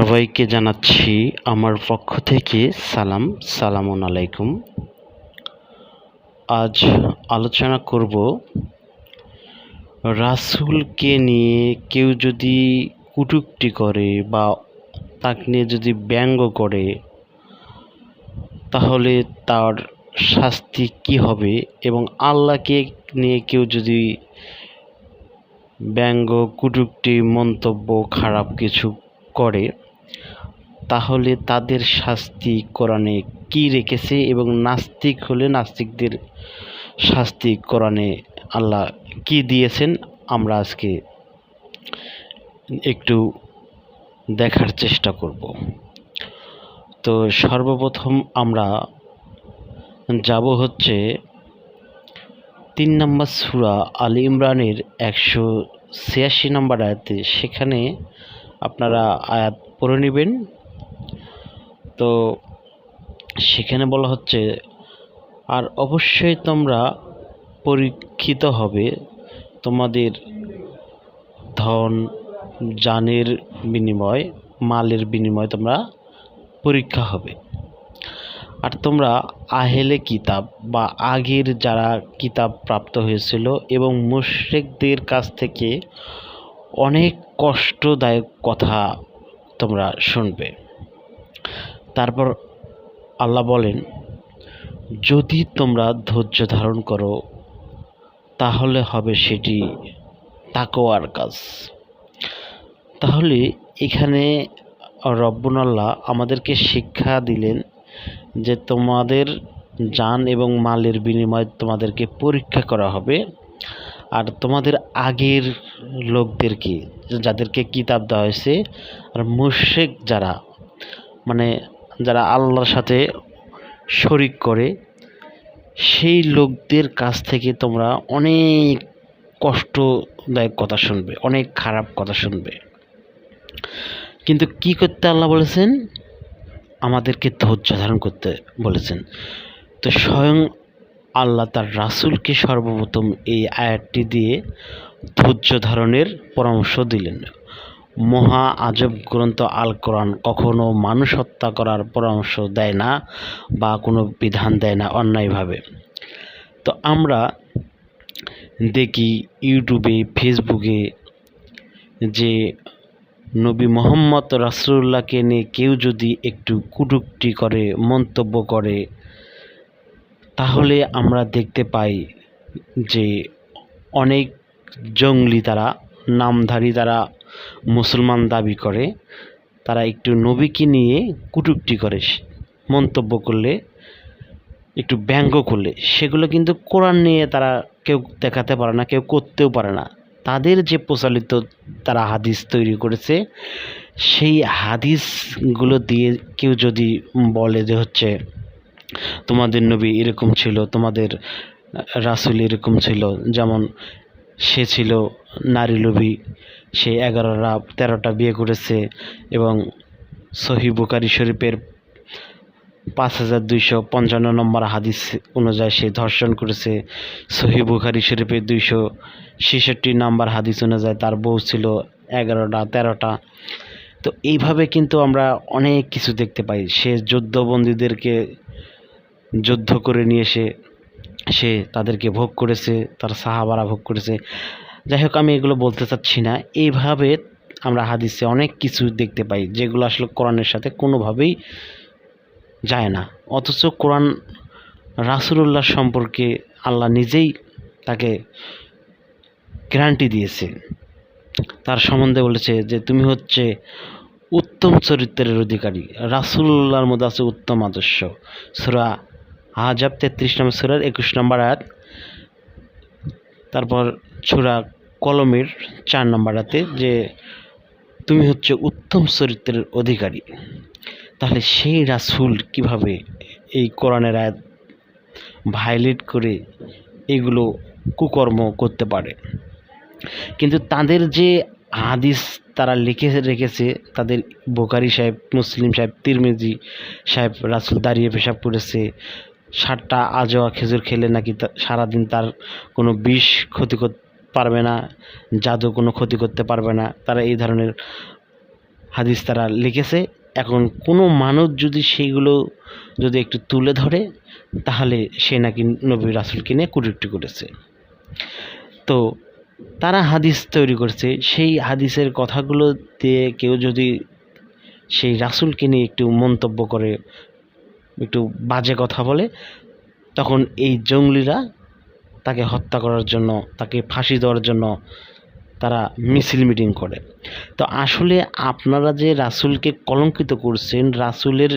সবাইকে জানাচ্ছি আমার পক্ষ থেকে সালাম সালামুন আলাইকুম। আজ আলোচনা করব রাসূলকে নিয়ে কেউ যদি কটূক্তি করে বা তাকে নিয়ে যদি ব্যঙ্গ করে, তাহলে তার শাস্তি কী হবে এবং আল্লাহকে নিয়ে কেউ যদি ব্যঙ্গ, কটূক্তি, মন্তব্য, খারাপ কিছু করে তাহলে তাদের শাস্তি কোরআনে কি রেখেছে এবং নাস্তিক হলে নাস্তিকদের শাস্তি কোরআনে আল্লাহ কি দিয়েছেন, আমরা আজকে একটু দেখার চেষ্টা করব। তো সর্বপ্রথম আমরা যাব হচ্ছে তিন নম্বর সুরা আল ইমরানের একশো ছিয়াশি নম্বর আয়াতে। সেখানে আপনারা আয়াত পড়ে নেবেন। তো সেখানে বলা হচ্ছে, আর অবশ্যই তোমরা পরীক্ষিত হবে। তোমাদের ধন, জানের বিনিময়, মালের বিনিময় তোমরা পরীক্ষা হবে। আর তোমরা আহেলে কিতাব বা আগের যারা কিতাব প্রাপ্ত হয়েছিল এবং মুশরিকদের কাছ থেকে অনেক কষ্টদায়ক কথা তোমরা শুনবে। তারপর আল্লাহ বলেন, যদি তোমরা ধৈর্য ধারণ করো, তাহলে হবে সেটি তাকোয়ার কাজ। তাহলে এখানে রব্বুন আল্লাহ আমাদেরকে শিক্ষা দিলেন যে তোমাদের যান এবং মালের বিনিময়ে তোমাদেরকে পরীক্ষা করা হবে। আর তোমাদের আগের লোকদেরকে, যাদেরকে কিতাব দেওয়া হয়েছে, আর মুশেক যারা মানে যারা আল্লাহর সাথে শরিক করে, সেই লোকদের কাছ থেকে তোমরা অনেক কষ্টদায়ক কথা শুনবে, অনেক খারাপ কথা শুনবে। কিন্তু কি করতে আল্লাহ বলেছেন? আমাদেরকে ধৈর্য ধারণ করতে বলেছেন। তো স্বয়ং আল্লাহ তার রাসুলকে সর্বপ্রথম এই আয়াতটি দিয়ে ধৈর্য ধারণের পরামর্শ দিলেন। মহা আজব গ্রন্থ আল কোরআন। কখনো মানুষ হত্যা করার পরামর্শ দেয় না বা কোনো বিধান দেয় না অন্যায়ভাবে। তো আমরা দেখি ইউটিউবে, ফেসবুকে যে নবী মোহাম্মদ রাসুল্লাহকে নিয়ে কেউ যদি একটু কুটুক্তি করে, মন্তব্য করে, তাহলে আমরা দেখতে পাই যে অনেক জঙ্গলি তারা, নামধারী তারা মুসলমান দাবি করে, তারা একটু নবীকে নিয়ে কুটুক্তি করে, মন্তব্য করলে, একটু ব্যঙ্গ করলে, সেগুলো কিন্তু কোরআন নিয়ে তারা কেউ দেখাতে পারে না, কেউ করতেও পারে না। তাদের যে প্রচলিত তারা হাদিস তৈরি করেছে, সেই হাদিসগুলো দিয়ে কেউ যদি বলে যে হচ্ছে, তোমাদের নবী এরকম ছিল, তোমাদের রাসুল এরকম ছিল। যেমন সে ছিল নারী লোভী। সে এগারোটা তেরোটা বিয়ে করেছে এবং সহি বুকারি শরীফের পাঁচ হাজার দুইশো পঞ্চান্ন নম্বর হাদিস অনুযায়ী সে ধর্ষণ করেছে। সহি বুখারি শরীফের দুইশো ছেষট্টি নাম্বার হাদিস অনুযায়ী তার বউ ছিল এগারোটা, তেরোটা। তো এইভাবে কিন্তু আমরা অনেক কিছু দেখতে পাই। সে যুদ্ধবন্দীদেরকে যুদ্ধ করে নিয়ে এসে সে তাদেরকে ভোগ করেছে, তার সাহাবারা ভোগ করেছে। যাই হোক, আমি এগুলো বলতে চাচ্ছি না। এইভাবে আমরা হাদিসে অনেক কিছু দেখতে পাই, যেগুলো আসলে কোরআনের সাথে কোনোভাবেই যায় না। অথচ কোরআন রাসুলুল্লাহ সম্পর্কে আল্লাহ নিজেই তাকে গ্যারান্টি দিয়েছে। তার সম্বন্ধে বলেছে যে, তুমি হচ্ছে উত্তম চরিত্রের অধিকারী। রাসুল্লাহর মধ্যে আছে উত্তম আদর্শ। সুরা আজাব তেত্রিশ নম্বর সুরার একুশ নম্বর আয়াত। তারপর সুরা কলমের চার নম্বর আয়াতে যে, তুমি হচ্ছে উত্তম চরিত্রের অধিকারী। তাহলে সেই রাসুল কীভাবে এই কোরআনের আয়াত ভায়োলেট করে এগুলো কুকর্ম করতে পারে? কিন্তু তাদের যে হাদিস তারা লিখে রেখেছে, তাদের বোকারি সাহেব, মুসলিম সাহেব, তিরমিজি সাহেব রাসুল দাঁড়িয়ে পেশাব করেছে সাতটা আজোয়া খেজুর খেলে নাকি সারাদিন তার কোনো বিষ ক্ষতি করতে পারবে না, জাদু কোনো ক্ষতি করতে পারবে না। তারা এই ধরনের হাদিস তারা লিখেছে। এখন কোনো মানুষ যদি সেইগুলো যদি একটু তুলে ধরে, তাহলে সে নাকি নবী রাসুলকে নিয়ে কুটুক্তি করেছে। তো তারা হাদিস তৈরি করছে। সেই হাদিসের কথাগুলো দিয়ে কেউ যদি সেই রাসুলকে নিয়ে একটু মন্তব্য করে একটু বাজে কথা বলে, তখন এই জঙ্গলিরা তাকে হত্যা করার জন্য, তাকে ফাঁসি দেওয়ার জন্য তারা মিছিল মিটিং করে। তো আসলে আপনারা যে রাসুলকে কলঙ্কিত করছেন, রাসুলের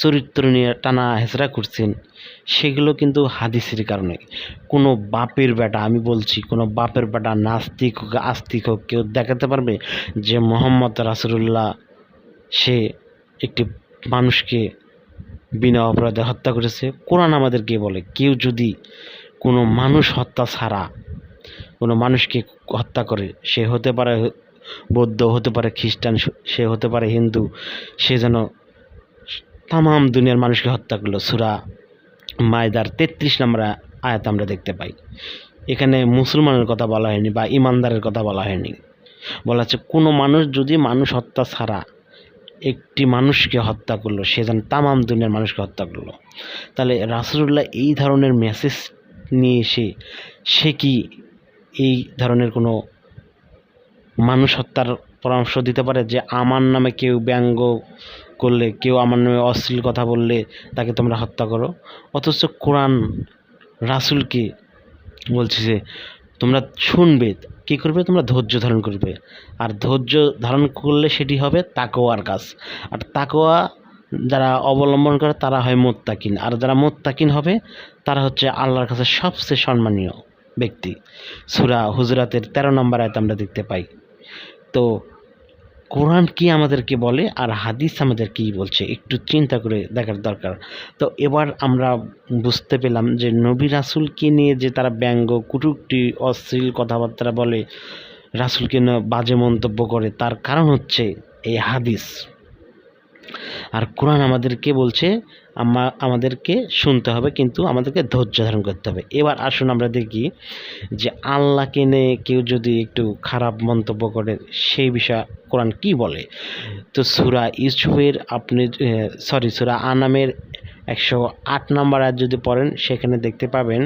চরিত্র নিয়ে টানা হেঁচড়া করছেন, সেগুলো কিন্তু হাদিসের কারণে। কোনো বাপের বেটা, আমি বলছি, কোনো বাপের বেটা নাস্তিক হোক, আস্তিক হোক, কেউ দেখাতে পারবে যে মোহাম্মদ রাসুলুল্লাহ সে একটি মানুষকে বিনা অপরাধে হত্যা করেছে। কোরআন আমাদেরকে বলে, কেউ যদি কোনো মানুষ হত্যা ছাড়া কোনো মানুষকে হত্যা করে, সে হতে পারে বৌদ্ধ, হতে পারে খ্রিস্টান, সে হতে পারে হিন্দু, সে যেন তামাম দুনিয়ার মানুষকে হত্যা করল। সুরা মায়দার তেত্রিশ নম্বর আয়াত আমরা দেখতে পাই। এখানে মুসলমানের কথা বলা হয়নি বা ইমানদারের কথা বলা হয়নি। বলা হচ্ছে, কোনো মানুষ যদি মানুষ হত্যা ছাড়া একটি মানুষকে হত্যা করল, সে যেন তামাম দুনিয়ার মানুষকে হত্যা করল। তাহলে রাসুল্লাহ এই ধরনের মেসেজ নিয়ে এসে, সে কি এই ধরনের কোনো মানুষ হত্যার পরামর্শ দিতে পারে যে আমার নামে কেউ ব্যঙ্গ করলে, কেউ আমার নামে অশ্লীল কথা বললে তাকে তোমরা হত্যা করো? অথচ কোরআন রাসুলকে বলছে যে, তোমরা শুনবে কী করবে? তোমরা ধৈর্য ধারণ করবে। আর ধৈর্য ধারণ করলে সেটি হবে তাকোয়ার কাজ। আর তাকোয়া যারা অবলম্বন করে, তারা হয় মোত্তাকিন। আর যারা মোত্তাকিন হবে, তারা হচ্ছে আল্লাহর কাছে সবচেয়ে সম্মানীয় ব্যক্তি। সুরা হুজরাতের তেরো নম্বর আয়তে আমরা দেখতে পাই। তো কোরআন কি আমাদেরকে বলে আর হাদিস আমাদের কি বলছে? একটু চিন্তা করে দেখার দরকার। তো এবার আমরা বুঝতে পেলাম যে নবী রাসুলকে নিয়ে যে তারা ব্যঙ্গ কুটুকটি অশ্লীল কথাবার্তা বলে, রাসুলকে বাজে মন্তব্য করে, তার কারণ হচ্ছে এই হাদিস। আর কোরআন আমাদেরকে বলছে আমাদেরকে শুনতে হবে, কিন্তু আমাদেরকে ধৈর্য ধারণ করতে হবে। এবার আসুন আমরা দেখি যে আল্লাহকে নিয়ে কেউ যদি একটু খারাপ মন্তব্য করে, সেই বিষয়ে কোরআন কি বলে? তো সুরা ইউসুফের আপনি সরি, সুরা আনামের একশো আট নম্বর আয়াত যদি পড়েন, সেখানে দেখতে পাবেন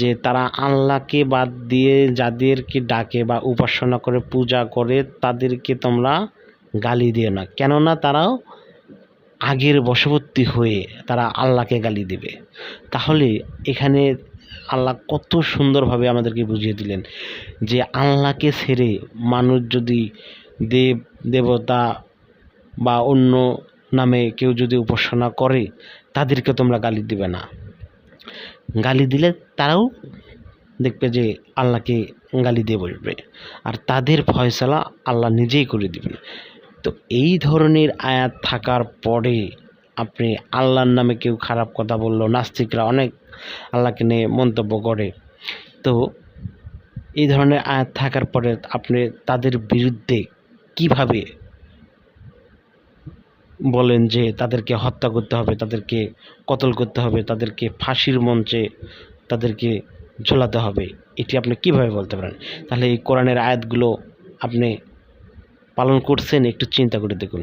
যে তারা আল্লাহকে বাদ দিয়ে যাদেরকে ডাকে বা উপাসনা করে, পূজা করে, তাদেরকে তোমরা গালি দিও না। কেননা তারাও আগের বশবর্তী হয়ে তারা আল্লাহকে গালি দেবে। তাহলে এখানে আল্লাহ কত সুন্দরভাবে আমাদেরকে বুঝিয়ে দিলেন যে আল্লাহকে ছেড়ে মানুষ যদি দেব, দেবতা বা অন্য নামে কেউ যদি উপাসনা করে, তাদেরকে তোমরা গালি দিবে না। গালি দিলে তারাও দেখবে যে আল্লাহকে গালি দিয়ে বসবে। আর তাদের ফয়সালা আল্লাহ নিজেই করে দিবেন। তো এই ধরনের আয়াত থাকার পরে আপনি আল্লাহর নামে কেউ খারাপ কথা বলল, নাস্তিকরা অনেক আল্লাহকে নিয়ে মন্তব্য করে। তো এই ধরনের আয়াত থাকার পরে আপনি তাদের বিরুদ্ধে কীভাবে বলেন যে তাদেরকে হত্যা করতে হবে, তাদেরকে কতল করতে হবে, তাদেরকে ফাঁসির মঞ্চে তাদেরকে ঝোলাতে হবে, এটি আপনি কীভাবে বলতে পারেন? তাহলে এই কোরআনের আয়াতগুলো আপনি পালন করছেন, একটু চিন্তা করে দেখুন।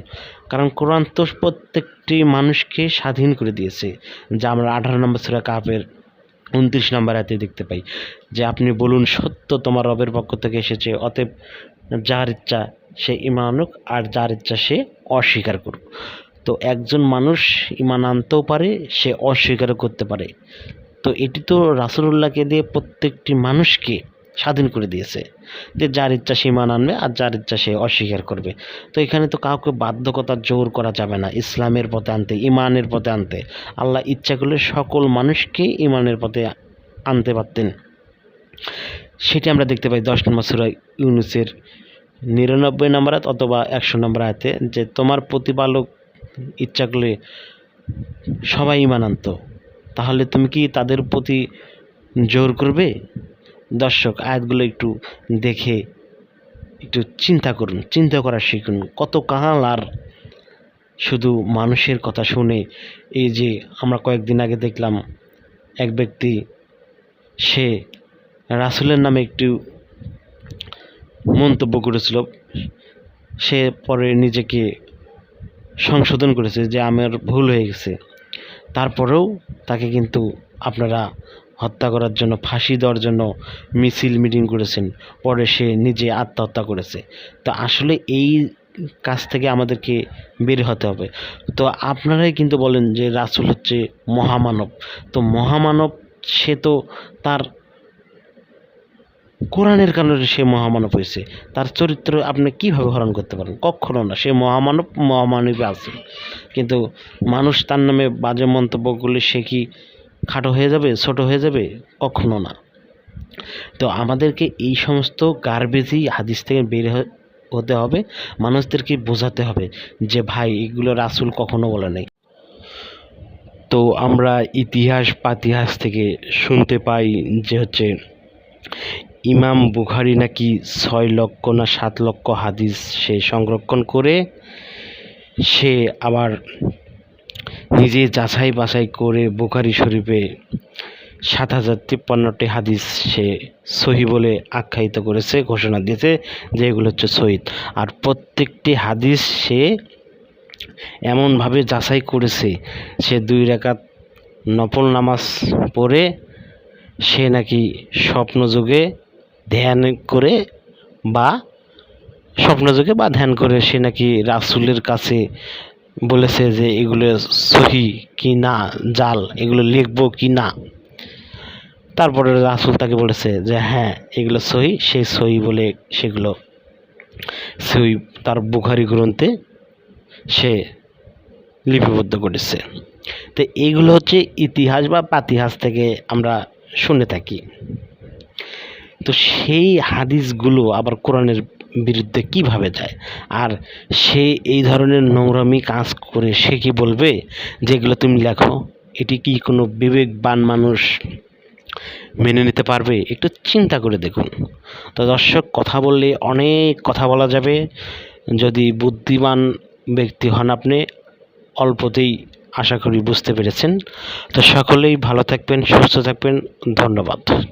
কারণ কোরআন তো প্রত্যেকটি মানুষকে স্বাধীন করে দিয়েছে। যা আমরা আঠারো নম্বর সুরা কাপের উনত্রিশ নম্বর আয়াতে দেখতে পাই। যে আপনি বলুন, সত্য তোমার রবের পক্ষ থেকে এসেছে, অতএব যার ইচ্ছা সে ইমানুক আর যার ইচ্ছা সে অস্বীকার করুক। তো একজন মানুষ ইমান আনতেও পারে, সে অস্বীকারও করতে পারে। তো এটি তো রাসুলুল্লাহকে দিয়ে প্রত্যেকটি মানুষকে স্বাধীন করে দিয়েছে যে যার ইচ্ছা সে ইমান আনবে আর যার ইচ্ছা সে অস্বীকার করবে। তো এখানে তো কাউকে বাধ্যকতা জোর করা যাবে না, ইসলামের পথে আনতে, ইমানের পথে আনতে। আল্লাহ ইচ্ছা করলে সকল মানুষকে ইমানের পথে আনতে পারতেন। সেটি আমরা দেখতে পাই দশ নম্বর সুরা ইউনুসের নিরানব্বই নম্বর অথবা একশো নম্বর আয়াতে যে, তোমার প্রতিপালক ইচ্ছা করলে সবাই ইমান আনতো, তাহলে তুমি কি তাদের প্রতি জোর করবে? দর্শক আয়াতগুলো একটু দেখে একটু চিন্তা করুন, চিন্তা করা শিখুন। কত কাহাল আর শুধু মানুষের কথা শুনে এই যে আমরা কয়েকদিন আগে দেখলাম এক ব্যক্তি, সে রাসুলের নামে একটু মন্তব্য করেছিল। সে পরে নিজেকে সংশোধন করেছে যে, আমার ভুল হয়ে গেছে। তারপরেও তাকে কিন্তু আপনারা হত্যা করার জন্য, ফাঁসি দেওয়ার জন্য মিছিল মিটিং করেছেন। পরে সে নিজে আত্মহত্যা করেছে। তো আসলে এই কাজ থেকে আমাদেরকে বের হতে হবে। তো আপনারাই কিন্তু বলেন যে রাসূল হচ্ছে মহামানব। তো মহামানব, সে তো তার কোরআনের কারণে সে মহামানব হয়েছে। তার চরিত্র আপনি কীভাবে হরণ করতে পারেন? কখনো না, সে মহামানব মহামানবী আছে। কিন্তু মানুষ তার নামে বাজে মন্তব্য করলে সে কি খাটো হয়ে যাবে, ছোট হয়ে যাবে, কখনো না। তো আমাদেরকে এই সমস্ত গার্বেজই হাদিস থেকে বের হতে হবে, মানুষদেরকে বোঝাতে হবে যে, ভাই, এগুলো রাসূল কখনো বলে নাই। তো আমরা ইতিহাস পাতিহাস থেকে শুনতে পাই যে, হচ্ছে ইমাম বুখারি নাকি ছয় লক্ষ না সাত লক্ষ হাদিস সে সংরক্ষণ করে, সে আবার নিজে যাচাই বাছাই করে বুখারি শরীফে সাত হাজার তিপ্পান্নটি হাদিস সে সহি বলে আখ্যায়িত করেছে, ঘোষণা দিয়েছে যে এগুলো হচ্ছে সহিদ আর প্রত্যেকটি হাদিস সে এমনভাবে যাচাই করেছে, সে দুই রাকাত নফল নামাজ পড়ে, সে নাকি স্বপ্নযোগে ধ্যান করে বা স্বপ্নযোগে বা ধ্যান করে, সে নাকি রাসূলের কাছে বলেছে যে এগুলো সহি কি না, জাল, এগুলো লিখব কি না। তারপরে রাসুল তাকে বলেছে যে হ্যাঁ এগুলো সহি, সেই সহি বলে সেগুলো সহি তার বুখারি গ্রন্থে সে লিপিবদ্ধ করেছে। তো এইগুলো হচ্ছে ইতিহাস বা পাতিহাস থেকে আমরা শুনে থাকি। তো সেই হাদিসগুলো আবার কোরআনের বিরুদ্ধে কীভাবে যায়? আর সে এই ধরনের নোংরামি কাজ করে সে কি বলবে? যেগুলো তুমি লেখো, এটি কি কোনো বিবেকবান মানুষ মেনে নিতে পারবে? একটু চিন্তা করে দেখুন। তো দর্শক, কথা বললে অনেক কথা বলা যাবে। যদি বুদ্ধিমান ব্যক্তি হন আপনি, অল্পতেই আশা করি বুঝতে পেরেছেন। তো সকলেই ভালো থাকবেন, সুস্থ থাকবেন। ধন্যবাদ।